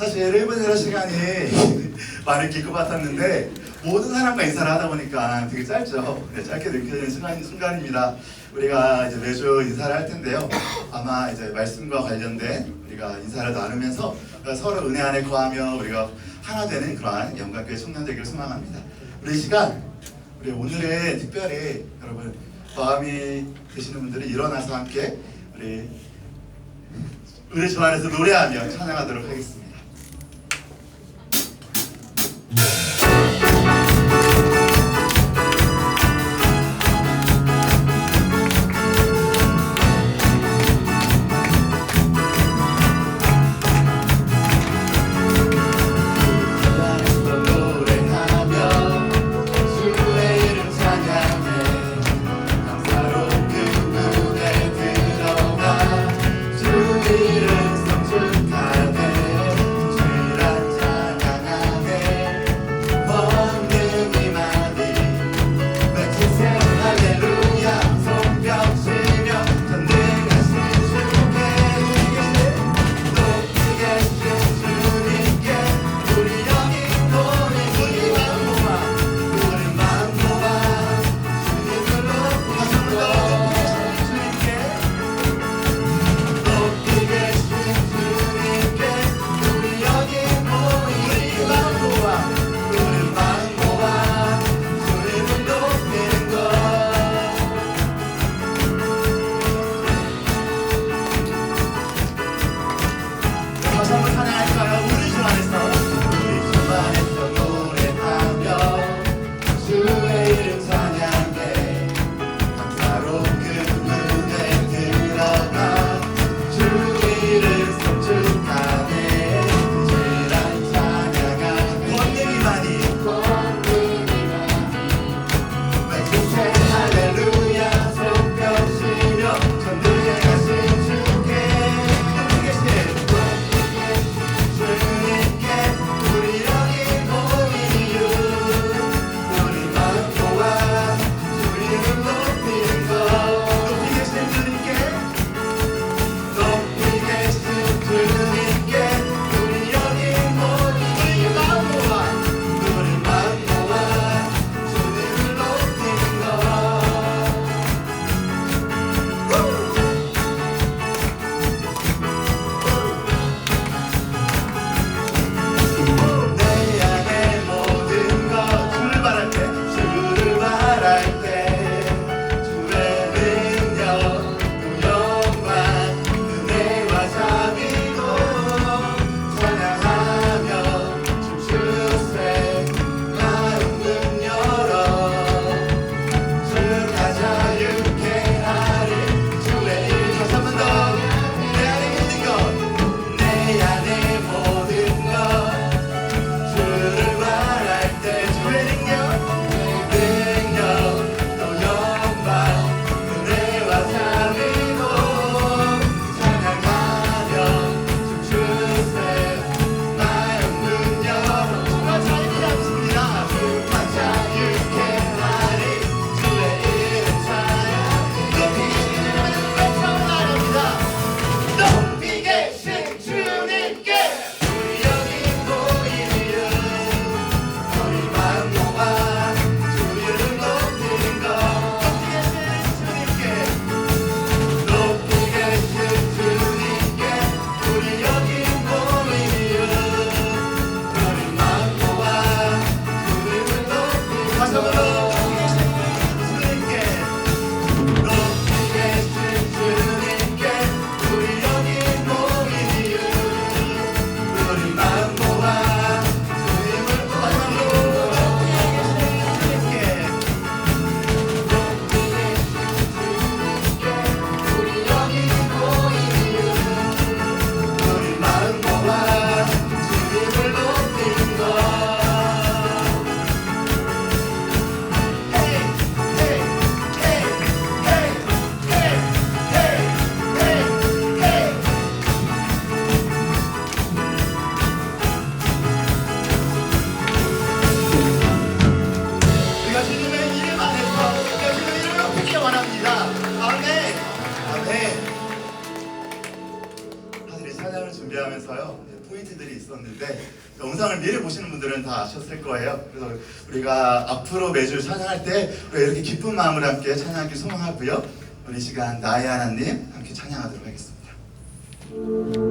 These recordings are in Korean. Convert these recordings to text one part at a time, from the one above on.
사실 여러분 이런 시간이 많이 길 것 같았는데 모든 사람과 인사를 하다 보니까 되게 짧죠. 네, 짧게 느껴지는 순간, 순간입니다. 우리가 이제 매주 인사를 할 텐데요. 아마 이제 말씀과 관련된 우리가 인사를 나누면서 서로 은혜 안에 거하며 우리가 하나 되는 그러한 영광교회 청년되기를 소망합니다. 우리 시간, 우리 오늘의 특별히 여러분 마음이 되시는 분들이 일어나서 함께 우리 우리 주 안에서 노래하며 찬양하도록 하겠습니다. Spirit. 찬양을 준비하면서요 포인트들이 있었는데 영상을 미리 보시는 분들은 다 아셨을 거예요. 그래서 우리가 앞으로 매주 찬양할 때 이렇게 기쁜 마음을 함께 찬양하기 소망하고요. 우리 시간 나의 하나님 함께 찬양하도록 하겠습니다.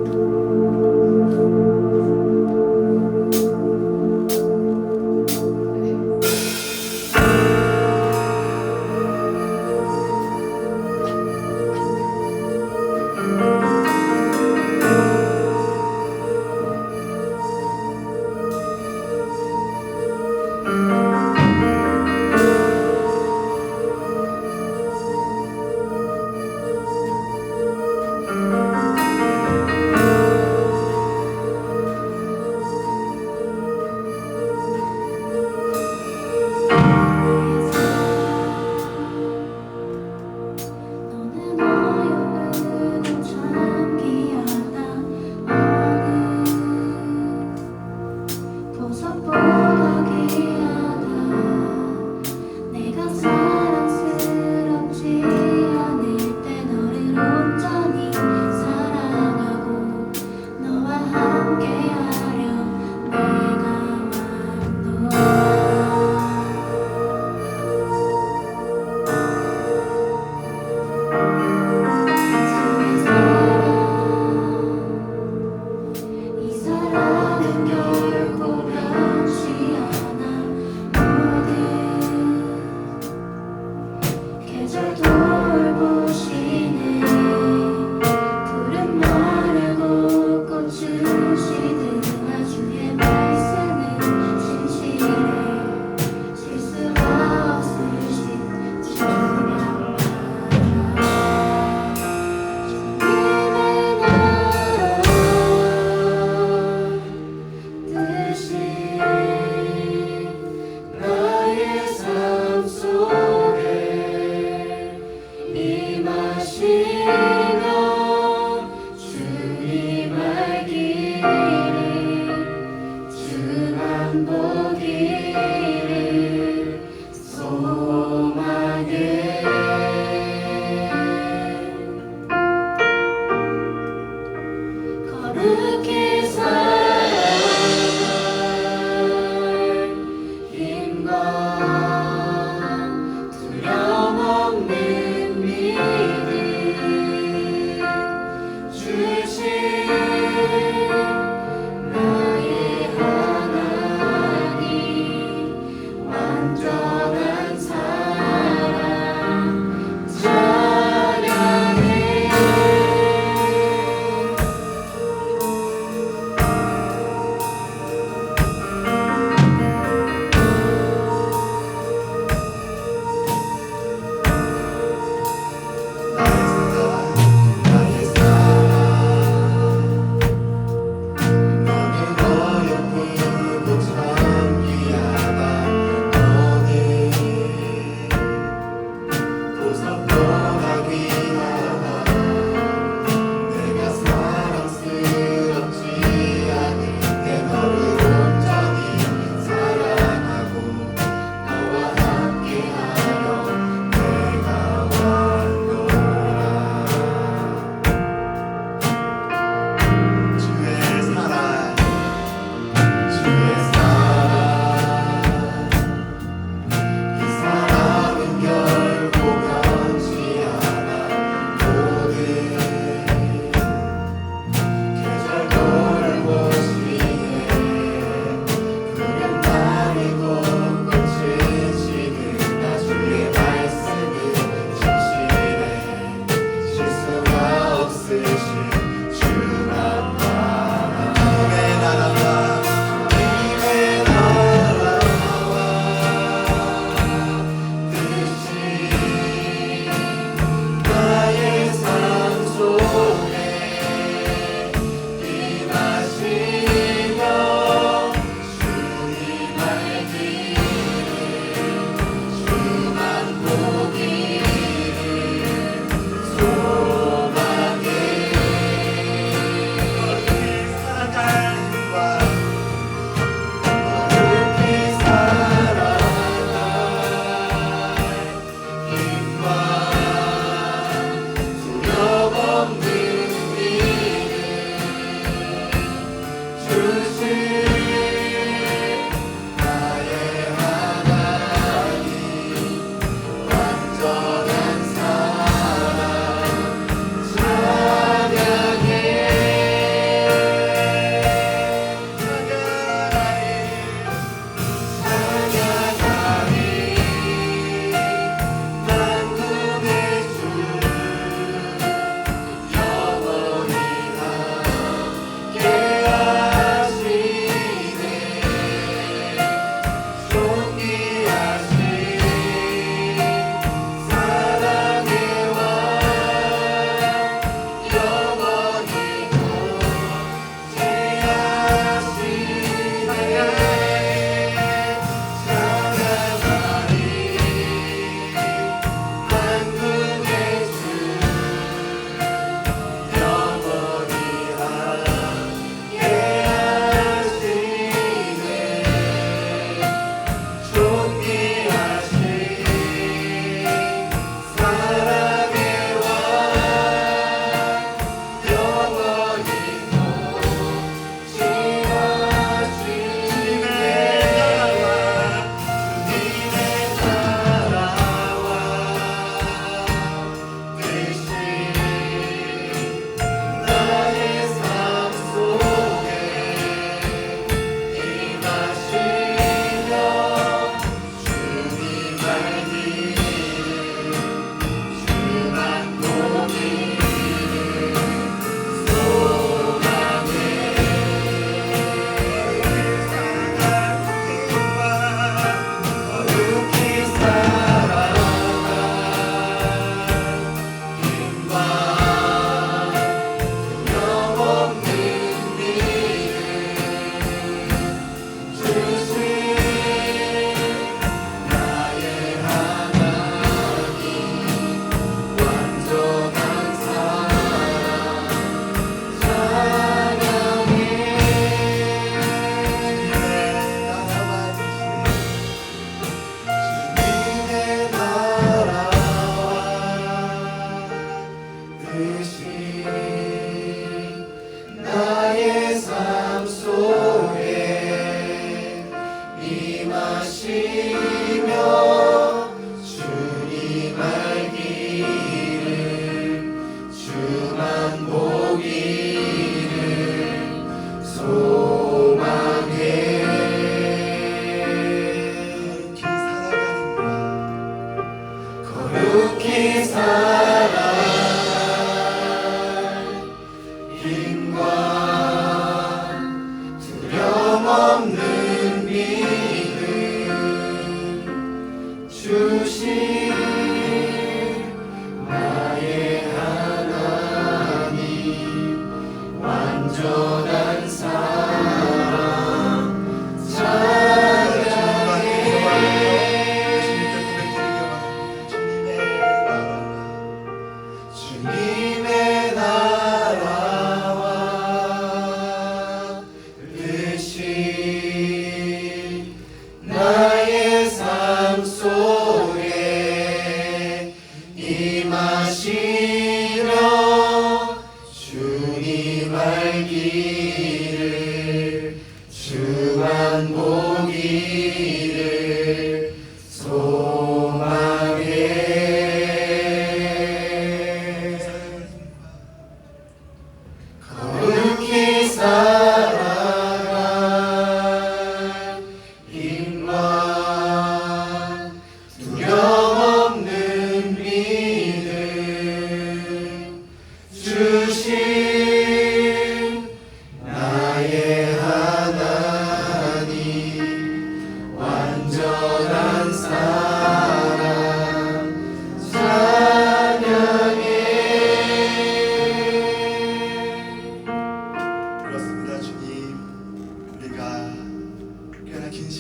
거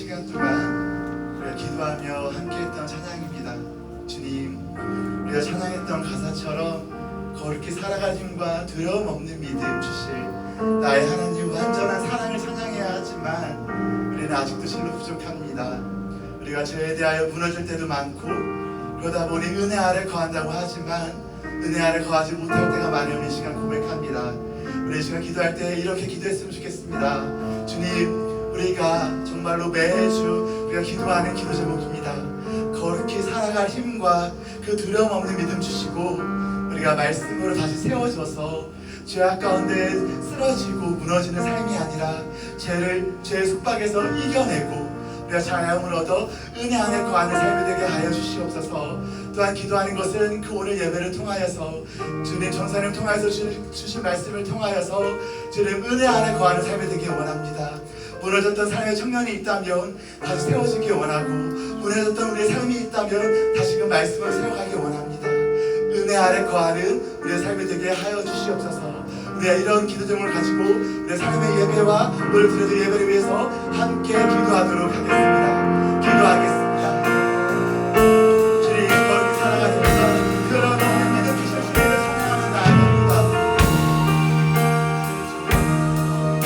시간 동안 우리가 기도하며 함께했던 찬양입니다. 주님 우리가 찬양했던 가사처럼 거룩히 살아갈 힘과 두려움 없는 믿음 주실 나의 하나님 완전한 사랑을 찬양해야 하지만 우리는 아직도 실로 부족합니다. 우리가 죄에 대하여 무너질 때도 많고 그러다 보니 은혜 아래 거한다고 하지만 은혜 아래 거하지 못할 때가 많음을 이 시간 고백합니다. 우리 이 시간 기도할 때 이렇게 기도했으면 좋겠습니다. 주님, 우리가 정말로 매주 우리가 기도하는 기도 제목입니다. 거룩히 살아갈 힘과 그 두려움 없는 믿음 주시고 우리가 말씀으로 다시 세워져서 죄악 가운데 쓰러지고 무너지는 삶이 아니라 죄를 죄의 속박에서 이겨내고 우리가 자유함을 얻어 은혜 안에 거하는 삶이 되게 하여 주시옵소서. 또한 기도하는 것은 그 오늘 예배를 통하여서 주님 전사님 통하여서 주, 주신 말씀을 통하여서 주님 은혜 안에 거하는 삶이 되기 원합니다. 무너졌던 삶의 청년이 있다면 다시 세워지기 원하고 무너졌던 우리의 삶이 있다면 다시금 말씀을 세워가기 원합니다. 은혜 아래 거하는 우리의 삶이 되게 하여 주시옵소서. 우리가 이런 기도 제목을 가지고 우리의 삶의 예배와 오늘 드려질 예배를 위해서 함께 기도하도록 하겠습니다.